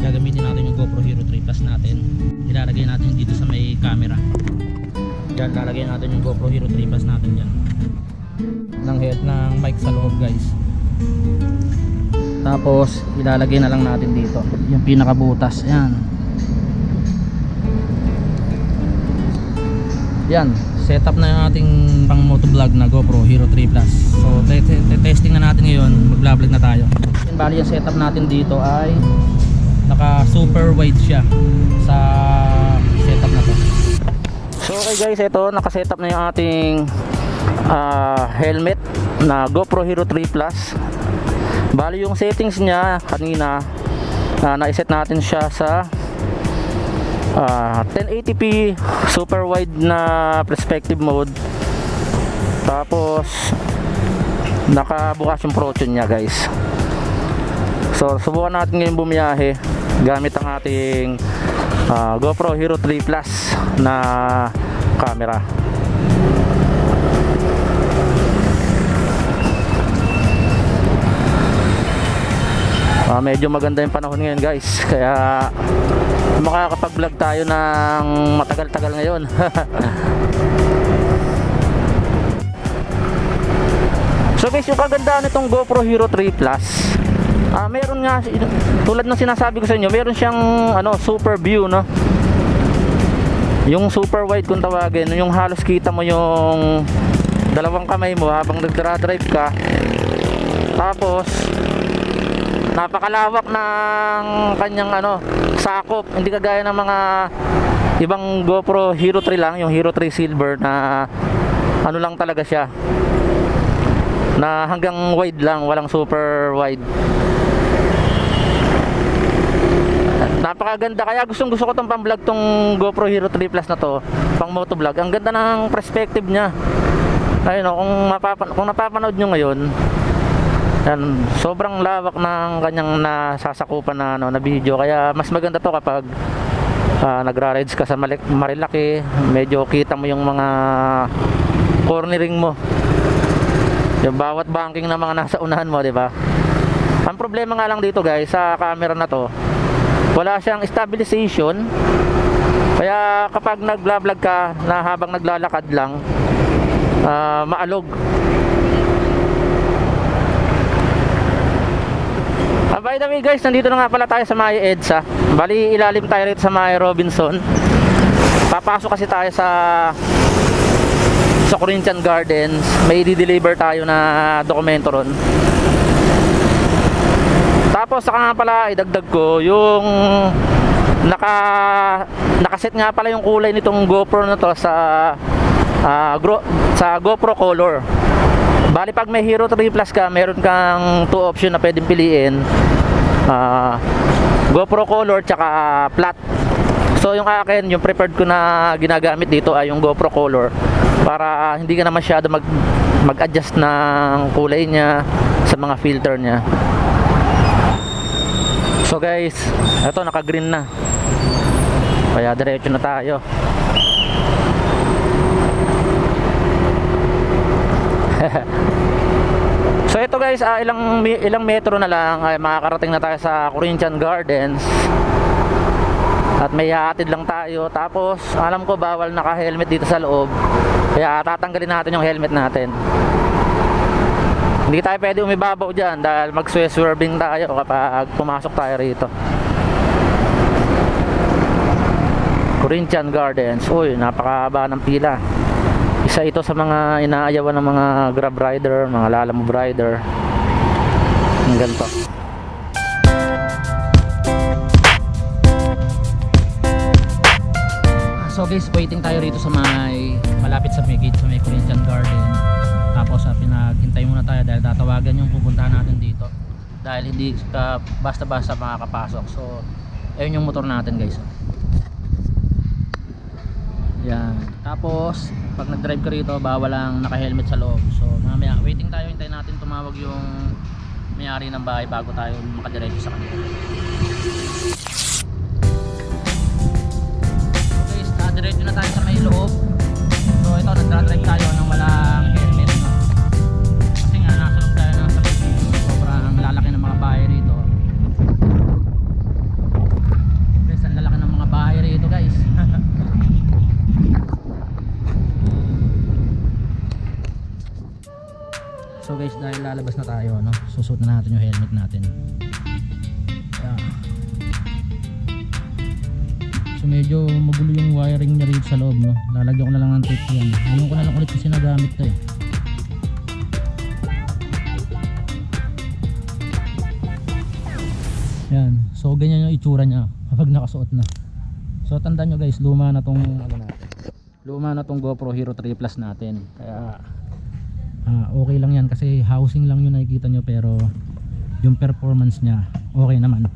gagamitin natin yung GoPro Hero 3 Plus natin. Ilalagay natin dito sa may camera. Yan lalagay natin yung GoPro Hero 3 Plus natin dyan. Ng head ng mic sa loob guys. Tapos ilalagay na lang natin dito. Yung pinakabutas yan. Yan setup na yung ating pang motovlog na GoPro Hero 3 Plus. So te te testing na natin ngayon. Magvlog na tayo. Yung bali yung setup natin dito ay naka super wide siya sa setup na to. So, okay guys, ito naka-setup na yung ating ah, helmet na GoPro Hero 3 Plus. Bali yung settings niya kanina na naiset natin siya sa Ah, 1080p super wide na perspective mode tapos nakabukas yung Pro Tune niya guys so subukan natin ngayon bumiyahe gamit ang ating ah, GoPro Hero 3 Plus na camera Ah, medyo maganda yung panahon ngayon guys kaya makakapag-vlog tayo ng matagal-tagal ngayon. so guys, yung kagandahan nitong GoPro Hero 3 Plus, ah meron nga tulad ng sinasabi ko sa inyo, meron siyang ano, super view, no? Yung super wide kung tawagin, yung halos kita mo yung dalawang kamay mo habang nagdra-drive ka. Tapos napakalawak ng kanyang ano sakop hindi kagaya ng mga ibang GoPro Hero 3 lang yung Hero 3 Silver na ano lang talaga siya na hanggang wide lang walang super wide napakaganda kaya gustong gusto ko tong pang-vlog tong GoPro Hero 3 Plus na to pang motovlog ang ganda ng perspective niya ayun o kung, mapapan kung napapanood nyo ngayon yan, sobrang lawak ng kanyang nasasakupan na ano na video kaya mas maganda to kapag ah, nagra-rides ka sa Malik- Marilaki, medyo kita mo yung mga cornering mo. Yung bawat banking na mga nasa unahan mo, 'di ba? Ang problema nga lang dito, guys, sa camera na to, wala siyang stabilization. Kaya kapag nag-vlog ka na habang naglalakad lang, ah, maalog. Ah, by the way guys, nandito na nga pala tayo sa Maya EDSA. Bali, ilalim tayo rito sa Maya Robinson. Papasok kasi tayo sa sa Corinthian Gardens. May i-deliver tayo na dokumento ron. Tapos saka nga pala idagdag ko yung naka nakaset nga pala yung kulay nitong GoPro na to sa ah, gro- sa GoPro Color. Bali pag may Hero 3 Plus ka, meron kang two option na pwedeng piliin. Ah, GoPro Color tsaka flat. So yung akin, yung preferred ko na ginagamit dito ay yung GoPro Color para hindi ka na masyado mag mag-adjust ng kulay niya sa mga filter niya. So guys, eto naka-green na. Kaya diretso na tayo. So ito guys, ah, ilang ilang metro na lang ay makakarating na tayo sa Corinthian Gardens. At may hatid lang tayo. Tapos alam ko bawal naka-helmet dito sa loob. Kaya tatanggalin natin yung helmet natin. Hindi tayo pwede umibabaw dyan dahil mag-swerving tayo kapag pumasok tayo rito. Corinthian Gardens. Uy, napakahaba ng pila. Isa ito sa mga inaayawan ng mga grab rider, mga lalamove rider. Ang ganito. So guys, waiting tayo rito sa may malapit sa may gate sa may Corinthian Garden. Tapos uh, pinaghintay muna tayo dahil tatawagan yung pupuntahan natin dito. Dahil hindi ka basta-basta makakapasok. So, ayun yung motor natin guys. Yan. Tapos, pag nag-drive ka rito, bawal lang naka-helmet sa loob. So, mamaya, waiting tayo, hintayin natin tumawag yung may-ari ng bahay bago tayo makadiretso sa kanila. Okay, so, diretso na tayo sa may loob. So, ito, nag-drive tayo ng walang helmet. Guys, dahil lalabas na tayo, no? Susuot na natin yung helmet natin. Kaya, So medyo magulo yung wiring niya rito sa loob, no? Lalagyan ko na lang ng tape yan. Ngayon ko na lang ulit kasi nagamit to eh. Yan. So ganyan yung itsura niya kapag nakasuot na. So tandaan nyo guys, luma na tong ano natin. Luma na tong GoPro Hero 3 Plus natin. Kaya ah, okay lang yan kasi housing lang yung nakikita nyo pero yung performance niya okay naman.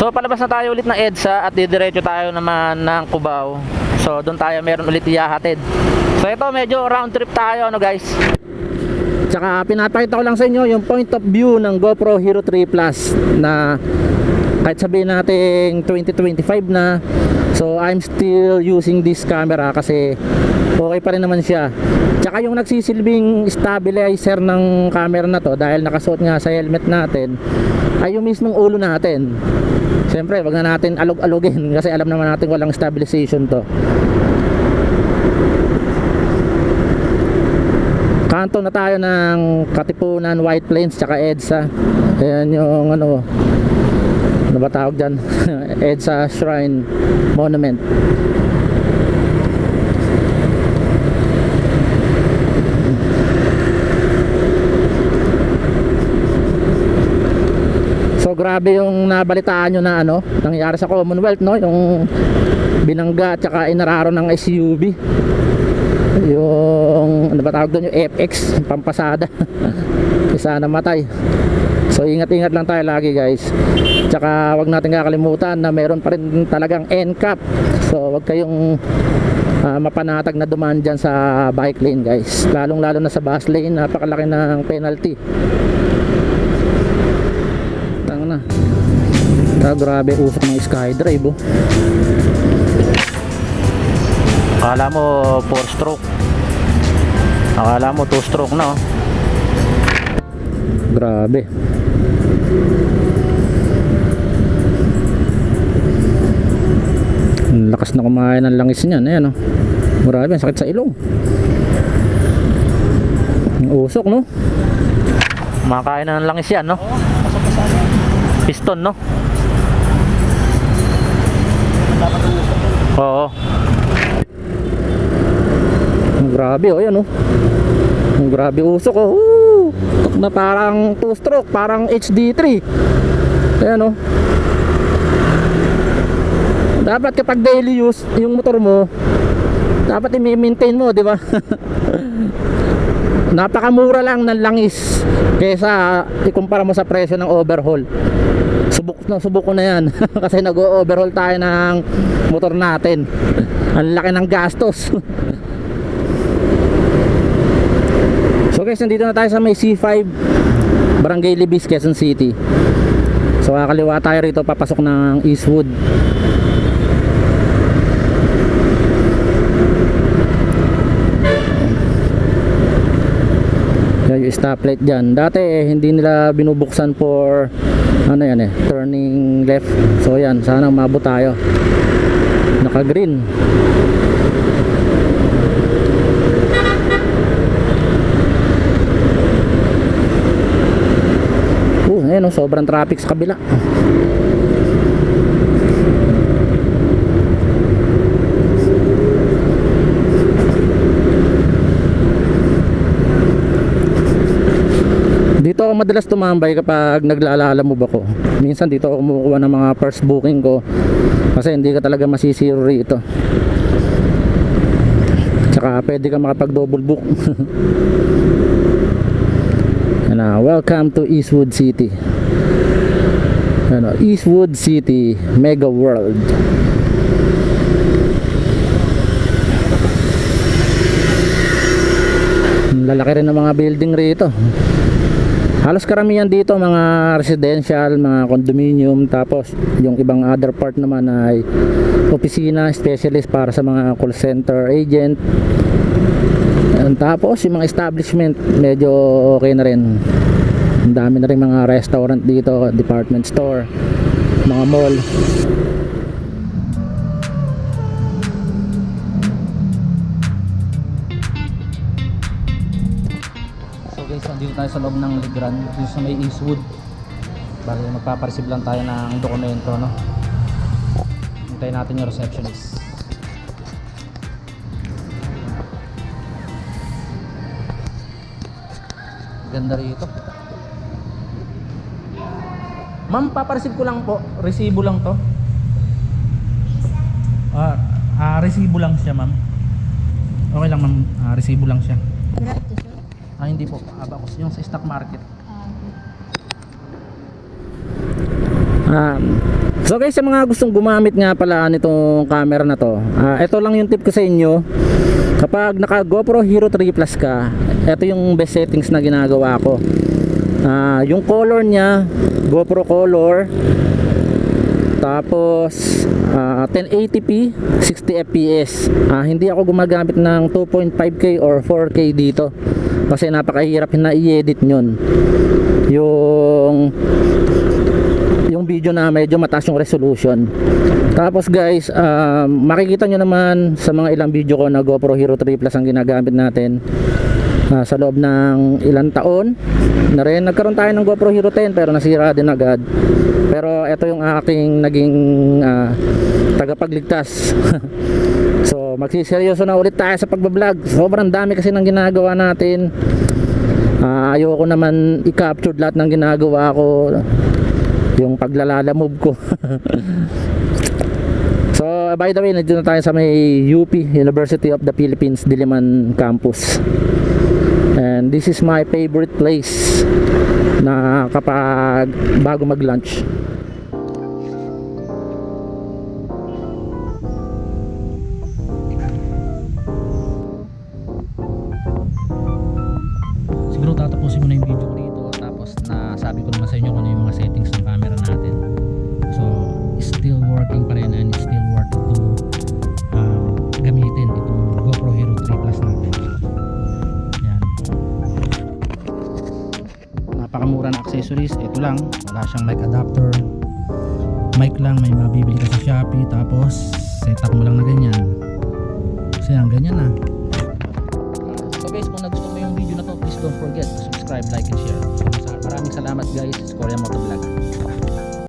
So palabas na tayo ulit ng EDSA at didiretso tayo naman ng Cubao. So doon tayo meron ulit iyahatid. So ito medyo round trip tayo ano guys. Tsaka pinapakita ko lang sa inyo yung point of view ng GoPro Hero 3 Plus na kahit sabihin natin 2025 na so I'm still using this camera kasi okay pa rin naman siya tsaka yung nagsisilbing stabilizer ng camera na to dahil nakasuot nga sa helmet natin ay yung mismong ulo natin Siyempre, wag na natin alog-alogin kasi alam naman natin walang stabilization to. Kanto na tayo ng Katipunan, White Plains, tsaka EDSA. Ayan yung ano, ano ba tawag dyan? EDSA Shrine Monument. So grabe yung nabalitaan nyo na ano, nangyari sa Commonwealth no, yung binangga at saka inararo ng SUV. Yung ano ba tawag doon yung FX, yung pampasada. Isa namatay. So ingat-ingat lang tayo lagi guys. Tsaka wag natin kakalimutan na meron pa rin talagang NCAP. So wag kayong ah, mapanatag na dumaan dyan sa bike lane guys. Lalong lalo na sa bus lane, napakalaki ng penalty. Tang na. Ah, grabe usok ng skydrive oh. Akala mo 4 stroke. Akala mo 2 stroke na oh. Grabe. Ang lakas na kumain ng langis niyan, ayan oh. Ang sakit sa ilong. Usok, no? Makain ng langis yan, no? Piston, no? Oo. Grabe, oh, yan, oh. Grabe usok, oh. Na parang 2 stroke, parang HD3. Ayan, oh. Dapat kapag daily use yung motor mo, dapat i-maintain mo, di ba? Napakamura lang ng langis kaysa ikumpara mo sa presyo ng overhaul. Subok na subok ko na 'yan kasi nag-overhaul tayo ng motor natin. Ang laki ng gastos. so guys, nandito na tayo sa may C5 Barangay Libis, Quezon City. So kakaliwa tayo rito papasok ng Eastwood. Yan yung stoplight dyan. Dati eh, hindi nila binubuksan for ano yan eh, turning left. So yan, sana umabot tayo. Naka green. Uh, ayun oh, sobrang traffic sa kabila. Dito ako madalas tumambay kapag naglalala mo ba ko. Minsan dito ako kumukuha ng mga first booking ko kasi hindi ka talaga masisiro rito. Tsaka pwede ka makapag double book. Ano, welcome to Eastwood City. Ano, Eastwood City Mega World. Lalaki rin ng mga building rito. Halos karamihan dito mga residential, mga condominium, tapos yung ibang other part naman ay opisina, specialist para sa mga call center agent. Yan, tapos yung mga establishment, medyo okay na rin. Ang dami na rin mga restaurant dito, department store, mga mall. Dito tayo sa loob ng Ligran, dito sa may Eastwood. Bali magpapareceive lang tayo ng dokumento, no? Hintayin natin yung receptionist. Ganda rito. Ma'am, papareceive ko lang po. Resibo lang to. Ah, ah resibo lang siya, ma'am. Okay lang, ma'am. Ah, resibo lang siya. Gratis, sir. Ah, hindi po. Abacus. Yung sa stock market. Ah, Um, so guys, sa mga gustong gumamit nga pala nitong camera na to, ah, ito lang yung tip ko sa inyo. Kapag naka GoPro Hero 3 Plus ka, ito yung best settings na ginagawa ko. Ah, yung color niya, GoPro color, tapos ah, 1080p, 60 fps. Ah, hindi ako gumagamit ng 2.5K or 4K dito kasi napakahirap na i-edit nyon. Yung yung video na medyo mataas yung resolution. Tapos guys, um, makikita nyo naman sa mga ilang video ko na GoPro Hero 3 Plus ang ginagamit natin ah, sa loob ng ilang taon na rin. Nagkaroon tayo ng GoPro Hero 10 pero nasira din agad. Pero ito yung aking naging ah, tagapagligtas. so magsiseryoso na ulit tayo sa pagbablog. Sobrang dami kasi ng ginagawa natin. Ah, ayoko naman i-capture lahat ng ginagawa ko yung paglalala move ko so by the way nandito na tayo sa may UP University of the Philippines Diliman campus. And this is my favorite place na kapag bago mag accessories. Ito lang. Wala siyang mic adapter. Mic lang. May mabibili ka sa Shopee. Tapos, setup mo lang na ganyan. So yan, ganyan na. So guys, kung nagustuhan mo yung video na to, please don't forget to subscribe, like, and share. So, maraming salamat guys. Korea Motovlog.